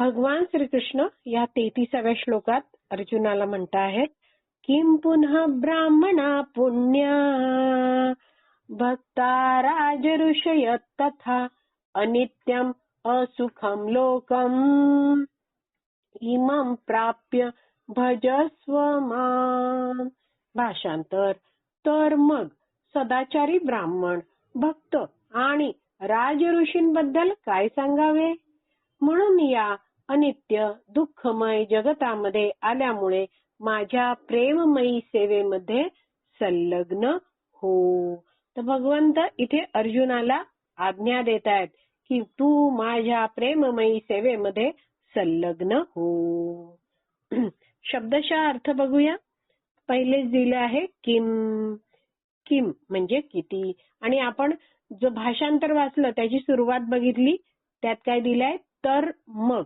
भगवान श्रीकृष्ण या तेहतीसाव्या श्लोकात अर्जुनाला म्हणत आहेत किम पुन्हा ब्राह्मणा पुण्या? भक्ता राजऋषय तथा अनित्यम असुखम लोकम। इमं प्राप्य भजस्व भाषांतर तर मग सदाचारी ब्राह्मण भक्त आणि राजऋषींबद्दल काय सांगावे? म्हणून या अनित्य दुःखमय जगतामध्ये आल्यामुळे माझ्या प्रेममयी सेवेमध्ये संलग्न हो. तर भगवंत इथे अर्जुनाला आज्ञा देत आहेत की तू माझ्या प्रेममयी सेवेमध्ये संलग्न हो. शब्दशः अर्थ बघूया. पहिलेच दिले आहे किम. किम म्हणजे किती? आणि आपण जो भाषांतर वाचलं त्याची सुरुवात बघितली त्यात काय दिलंय? तर मग.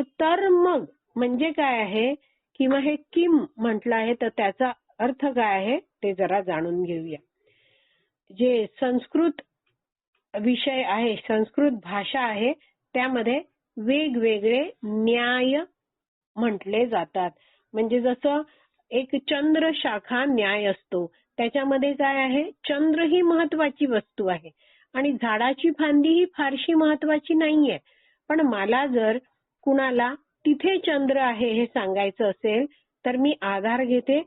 तर मग म्हणजे काय आहे? किंवा हे किम म्हटलं आहे तर त्याचा अर्थ काय आहे? ते जरा जाणून घेऊया. जे संस्कृत विषय आहे संस्कृत भाषा आहे त्यामध्ये वेगवेगळे न्याय म्हटले जातात. म्हणजे जसं एक चंद्र शाखा न्याय असतो त्याच्यामध्ये काय आहे? चंद्र ही महत्वाची वस्तू आहे. आणि झाडाची फांदी ही फारशी महत्वाची नाहीये. पण मला जर कुणाला तिथे चंद्र आहे हे सांगायचं असेल तर मी आधार घेते.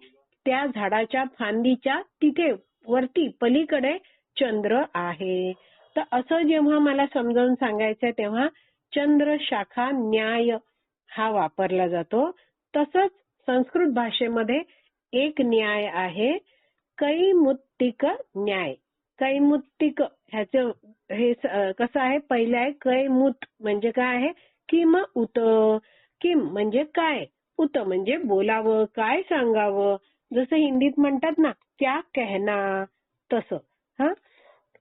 त्या झाडाच्या फांदीच्या तिथे वरती पलीकडे चंद्र आहे. तर असं जेव्हा मला समजावून सांगायचंय तेव्हा चंद्र शाखा न्याय हा वापरला जातो. तसंच संस्कृत भाषेमध्ये एक न्याय आहे कैमुत्तिक न्याय. कैमुत्तिक ह्याचं हे कसं आहे? पहिलं आहे कैमुत म्हणजे काय आहे? किम उत किम म्हणजे काय? उत म्हणजे बोलावं काय सांगावं? जसं हिंदीत म्हणतात ना क्या कहना? तसं. हा?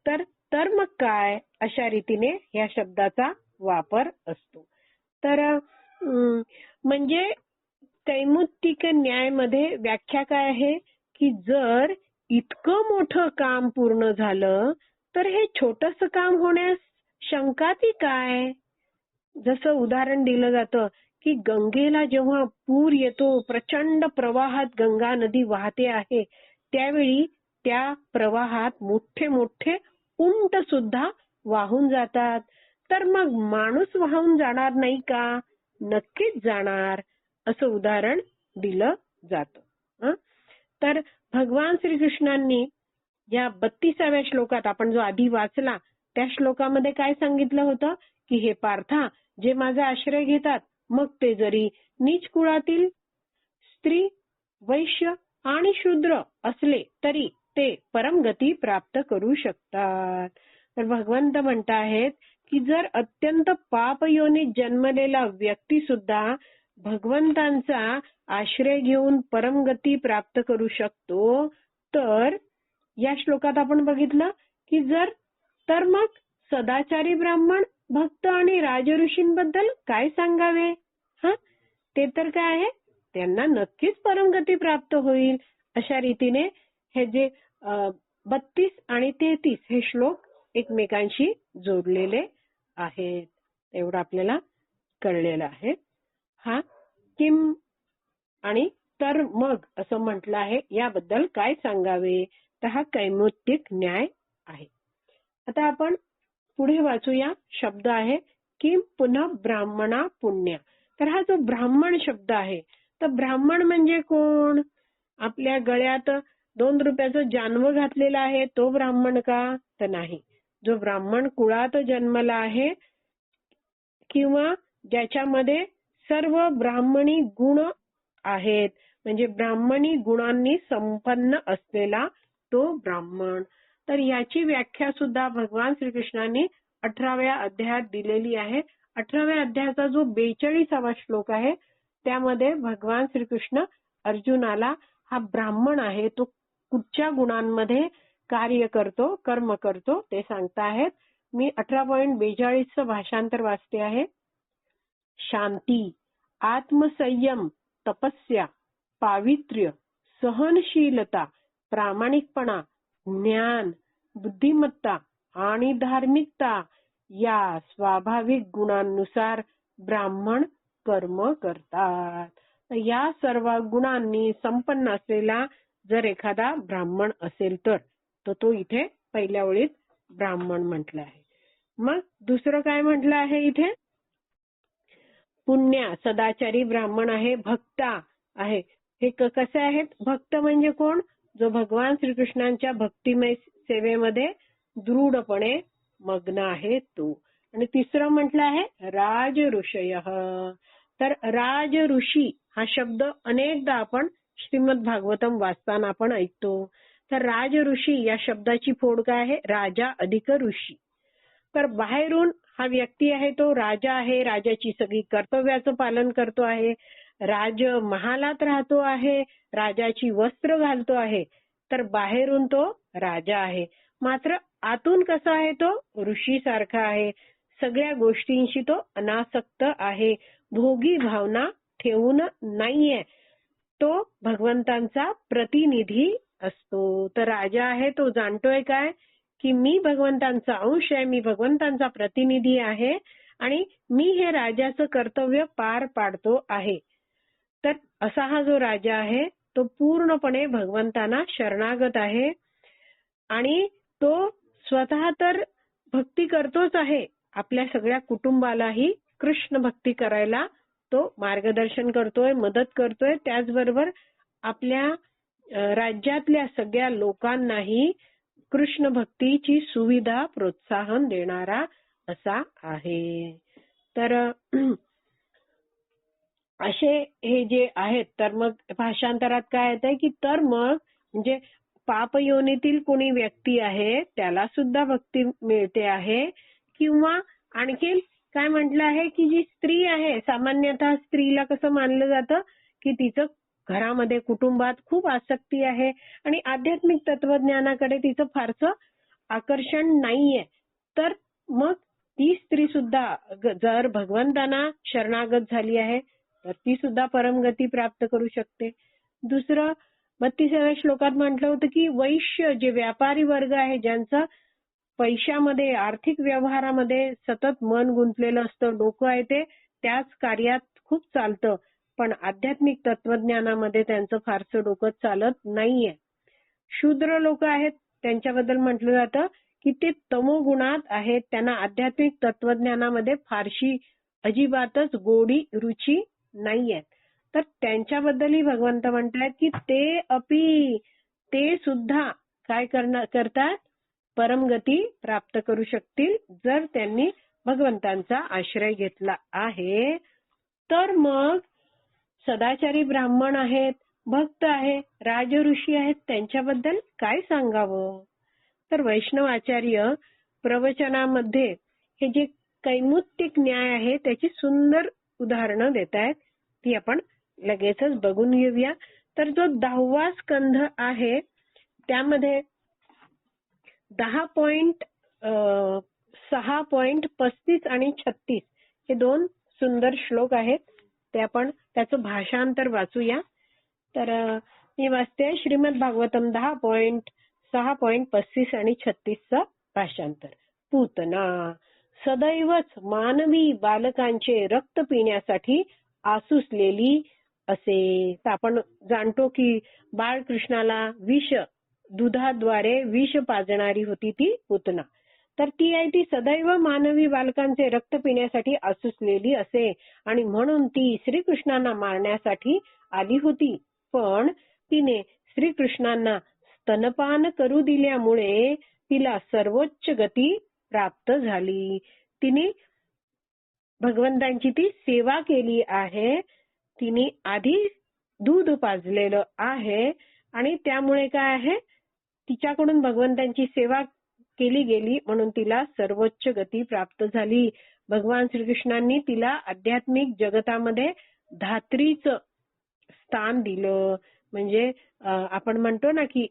तर तर मग काय? अशा रीतीने या शब्दाचा वापर असतो. तर म्हणजे कैमुत्तिक न्यायमध्ये व्याख्या काय आहे? की जर इतकं मोठं काम पूर्ण झालं तर हे छोटस काम होण्यास शंका ती काय? जसं उदाहरण दिलं जातं की गंगेला जेव्हा पूर येतो प्रचंड प्रवाहात गंगा नदी वाहते आहे त्यावेळी त्या प्रवाहात मोठे मोठे उंट सुद्धा वाहून जातात. तर मग माणूस वाहून जाणार नाही का? नक्कीच जाणार असं उदाहरण दिलं जातं. तर भगवान श्रीकृष्णांनी या बत्तीसाव्या श्लोकात आपण जो आधी वाचला त्या श्लोकामध्ये काय सांगितलं होतं? की हे पार्था जे माझा आश्रय घेतात मग ते जरी नीच कुळातील स्त्री वैश्य आणि शूद्र असले तरी ते परमगती प्राप्त करू शकतात. तर भगवंत म्हणत आहेत की जर अत्यंत पापयोनीत जन्मलेला व्यक्ती सुद्धा भगवंतांचा आश्रय घेऊन परमगती प्राप्त करू शकतो तर या श्लोकात आपण बघितलं की जर तर मग सदाचारी ब्राह्मण भक्त आणि राजऋषींबद्दल काय सांगावे? हा? ते तर काय आहे? त्यांना नक्कीच परमगती प्राप्त होईल. अशा रीतीने हे जे बत्तीस आणि तेहतीस हे श्लोक एकमेकांशी जोडलेले आहेत. एवढं आपल्याला कळलेलं आहे. हा? किम आणि तर मग असं म्हटलं आहे. याबद्दल काय सांगावे? तर हा कैमुत्तिक न्याय आहे. आता आपण पुढे वाचूया. शब्द आहे किम पुन्हा ब्राह्मणा पुण्य. तर हा जो ब्राह्मण शब्द आहे तर ब्राह्मण म्हणजे कोण? आपल्या गळ्यात दोन रुपयाचं जानवं घातलेलं आहे तो ब्राह्मण का? तर नाही. जो ब्राह्मण कुळात जन्मला आहे किंवा ज्याच्यामध्ये सर्व ब्राह्मणी गुण आहेत म्हणजे ब्राह्मणी गुणांनी संपन्न असलेला तो ब्राह्मण. तर याची व्याख्या सुद्धा भगवान श्रीकृष्णांनी अठराव्या अध्यायात दिलेली आहे. अठराव्या अध्यायाचा जो बेचाळीसावा श्लोक आहे त्यामध्ये भगवान श्रीकृष्ण अर्जुनाला हा ब्राह्मण आहे तो कुठच्या गुणांमध्ये कार्य करतो कर्म करतो ते सांगताहेत. मी अठरा पॉईंट बेचाळीसचं भाषांतर वाचते आहे. शांती आत्मसंयम तपस्या पावित्र्य सहनशीलता प्रामाणिकपणा ज्ञान बुद्धिमत्ता आणि धार्मिकता या स्वाभाविक गुणांनुसार ब्राह्मण कर्म करतात. या सर्व गुणांनी संपन्न असलेला जर एखादा ब्राह्मण असेल तर तर तो इथे पहिल्या ओळीत ब्राह्मण म्हटलं आहे. मग दुसरं काय म्हटलं आहे इथे? पुण्या सदाचारी ब्राह्मण आहे भक्ता आहे. हे कसे आहेत? भक्त म्हणजे कोण? जो भगवान श्रीकृष्णांच्या भक्तिमय सेवेमध्ये दृढपणे मग्न आहे तो. आणि तिसरं म्हटलं आहे राज ऋषय तर राज ऋषी हा शब्द अनेकदा आपण श्रीमद भागवतम वाचताना आपण ऐकतो. तर राज ऋषी या शब्दाची फोड काय आहे? राजा अधिक ऋषी. तर बाहेरून हा व्यक्ती आहे तो राजा आहे राजाची सगळी कर्तव्याचं पालन करतो आहे. राज महालात राहतो आहे राजाची वस्त्र घालतो आहे तर बाहेरून तो राजा आहे. मात्र आतून कसा आहे तो? ऋषी सारखा आहे. सगळ्या गोष्टींशी तो अनासक्त आहे. भोगी भावना ठेवून नाहीये. तो भगवंतांचा प्रतिनिधी असतो. तर राजा आहे तो जाणतोय काय? की मी भगवंतांचा अंश आहे मी भगवंतांचा प्रतिनिधी आहे आणि मी हे राजाचं कर्तव्य पार पाडतो आहे. तर असा हा जो राजा आहे तो पूर्णपणे भगवंतांना शरणागत आहे. आणि तो स्वतः तर भक्ती करतोच आहे. आपल्या सगळ्या कुटुंबालाही कृष्ण भक्ती करायला तो मार्गदर्शन करतोय मदत करतोय. त्याचबरोबर आपल्या राज्यातल्या सगळ्या लोकांनाही कृष्ण भक्तीची सुविधा प्रोत्साहन देणारा असा आहे. तर असे हे जे आहेत तर मग भाषांतरात काय येत आहे की तर मग म्हणजे पापयोनीतील कोणी व्यक्ती आहे त्याला सुद्धा भक्ती मिळते आहे किंवा आणखीन काय म्हटलं आहे की जी स्त्री आहे सामान्यतः स्त्रीला कसं मानलं जातं की तिचं घरामध्ये कुटुंबात खूप आसक्ती आहे आणि आध्यात्मिक तत्वज्ञानाकडे तिचं फारसं आकर्षण नाहीये. तर मग ती स्त्री सुद्धा जर भगवंतांना शरणागत झाली आहे तर ती सुद्धा परमगती प्राप्त करू शकते. दुसरं बत्तीसाव्या श्लोकात म्हटलं होतं की वैश्य जे व्यापारी वर्ग आहे ज्यांचं पैशामध्ये आर्थिक व्यवहारामध्ये सतत मन गुंतलेलं असतं डोकं आहे ते त्याच कार्यात खूप चालतं. पण आध्यात्मिक तत्वज्ञानामध्ये त्यांचं फारसं डोकं चालत नाहीये. शूद्र लोक आहेत त्यांच्याबद्दल म्हटलं जातं की ते तमोगुणात आहेत. त्यांना आध्यात्मिक तत्वज्ञानामध्ये फारशी अजिबातच गोडी रुची नाहीयेत तर त्यांच्याबद्दलही भगवंत म्हणतात की ते अपि ते सुद्धा काय करतात? परमगती प्राप्त करू शकतील जर त्यांनी भगवंतांचा आश्रय घेतला आहे. तर मग सदाचारी ब्राह्मण आहेत भक्त आहे राजऋषी आहेत त्यांच्याबद्दल काय सांगावं? तर वैष्णव आचार्य प्रवचनामध्ये हे जे कैमुत्तिक न्याय आहे त्याची सुंदर उदाहरणं देत आहेत ती आपण लगेचच बघून घेऊया. तर जो दहावा स्कंध आहे त्यामध्ये दहा पॉइंट सहा पॉइंट पस्तीस आणि छत्तीस हे दोन सुंदर श्लोक आहेत. ते आपण त्याचं भाषांतर वाचूया. तर मी वाचते श्रीमद भागवतम दहा पॉइंट सहा पॉइंट पस्तीस आणि छत्तीसचं भाषांतर. पूतना सदैवच मानवी बालकांचे रक्त पिण्यासाठी आसुसलेली असे. आपण जाणतो की बाळकृष्णाला विष दुधाद्वारे विष पाजणारी होती ती पुतना. तर ती आहे ती सदैव मानवी बालकांचे रक्त पिण्यासाठी आसुसलेली असे आणि म्हणून ती श्रीकृष्णांना मारण्यासाठी आली होती. पण तिने श्रीकृष्णांना स्तनपान करू दिल्यामुळे तिला सर्वोच्च गती प्राप्त झाली. तिने भगवंतांची ती सेवा केली आहे. तिने आधी दूध पाजलेलं आहे आणि त्यामुळे काय आहे? तिच्याकडून भगवंतांची सेवा केली गेली म्हणून तिला सर्वोच्च गती प्राप्त झाली. भगवान श्रीकृष्णांनी तिला आध्यात्मिक जगतामध्ये धात्रीचं स्थान दिलं. म्हणजे आपण म्हणतो ना की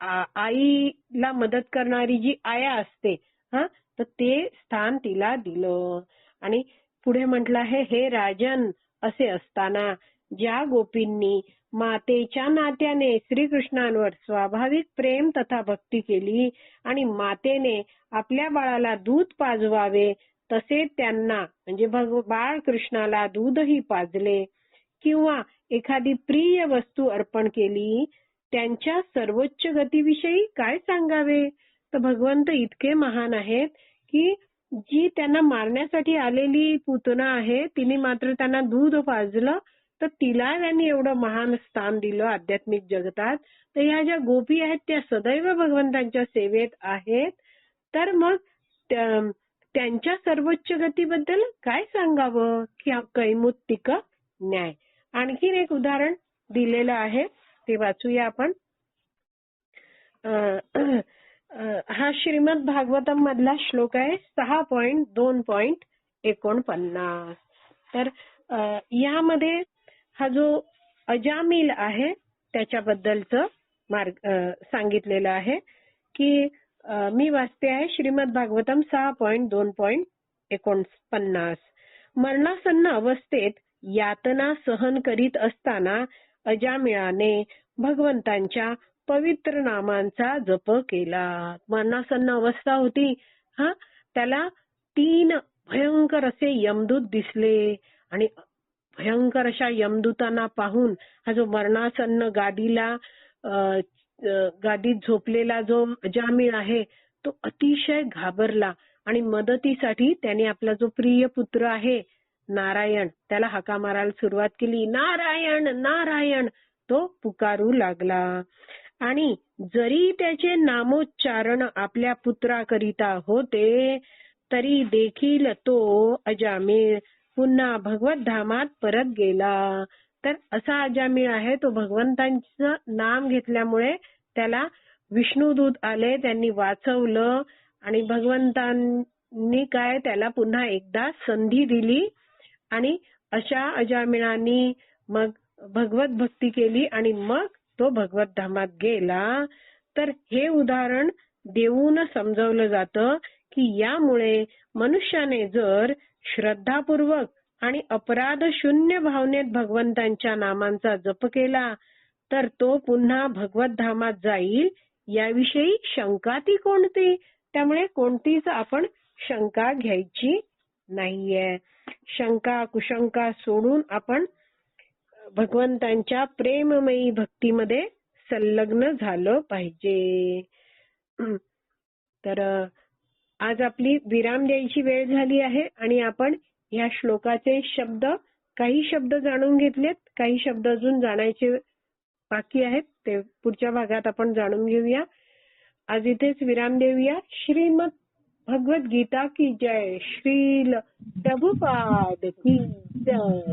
आईला मदत करणारी जी आया असते हा? तर ते स्थान तिला दिलं. आणि पुढे म्हटलं आहे हे राजन असे असताना ज्या गोपींनी मातेच्या नात्याने श्रीकृष्णांवर स्वाभाविक प्रेम तथा भक्ती केली आणि मातेने आपल्या बाळाला दूध पाजवावे तसे त्यांना म्हणजे बाळ कृष्णाला दूधही पाजले. किंवा एखादी प्रिय वस्तू अर्पण केली त्यांच्या सर्वोच्च गतीविषयी काय सांगावे? तर भगवंत इतके महान आहेत की जी त्यांना मारण्यासाठी आलेली पुतना आहे तिने मात्र त्यांना दूध पाजलं तर तिला त्यांनी एवढं महान स्थान दिलं आध्यात्मिक जगतात. तर ह्या ज्या गोपी आहेत त्या सदैव भगवंतांच्या सेवेत आहेत. तर मग त्यांच्या सर्वोच्च गतीबद्दल काय सांगावं? की कैमुत्तिक न्याय. आणखीन एक उदाहरण दिलेलं आहे ते वाचूया आपण. हा श्रीमद भागवतम मधला श्लोक आहे सहा पॉइंट दोन पॉइंट एकोणपन्नास. तर यामध्ये हा जो अजामिल आहे त्याच्याबद्दलचं मार्ग सांगितलेलं आहे की मी वाचते आहे श्रीमद भागवतम सहा पॉइंट दोन पॉइंट एकोणपन्नास. मरणासन्न अवस्थेत यातना सहन करीत असताना अजामिळाने भगवंतांच्या पवित्र नामांचा जप केला. मरणासन्न अवस्था होती. हा? त्याला तीन भयंकर असे यमदूत दिसले. आणि भयंकर अशा यमदूतांना पाहून हा जो मरणासन्न गादीला गादीत झोपलेला जो अजामिळ आहे तो अतिशय घाबरला. आणि मदतीसाठी त्याने आपला जो प्रिय पुत्र आहे नारायण त्याला हाका मारायला सुरुवात केली. नारायण नारायण! तो पुकारू लागला. आणि जरी त्याचे नामोच्चारण आपल्या पुत्राकरिता होते तरी देखील तो अजामिळ पुन्हा भगवत धामात परत गेला. तर असा अजामिळ आहे तो भगवंतांचं नाम घेतल्यामुळे त्याला विष्णुदूत आले त्यांनी वाचवलं आणि भगवंतांनी काय त्याला पुन्हा एकदा संधी दिली आणि अशा अजामिळांनी मग भगवत भक्ती केली आणि मग तो भगवत धामात गेला तर हे उदाहरण देऊन समजवलं जातं की यामुळे मनुष्याने जर श्रद्धापूर्वक आणि अपराध शून्य भावनेत भगवंतांच्या नामांचा जप केला तर तो पुन्हा भगवत धामात जाईल याविषयी शंका ती कोणती? त्यामुळे कोणतीच आपण शंका घ्यायची नाहीये. शंका कुशंका सोडून आपण भगवंतांच्या प्रेममयी भक्तीमध्ये संलग्न झालं पाहिजे. तर आज आपली विराम द्यायची वेळ झाली आहे आणि आपण ह्या श्लोकाचे शब्द काही शब्द जाणून घेतलेत काही शब्द अजून जाणायचे बाकी आहेत ते पुढच्या भागात आपण जाणून घेऊया. आज इथेच विराम देऊया. श्रीमद भगवत गीता की जय. श्रील प्रभुपाद की जय.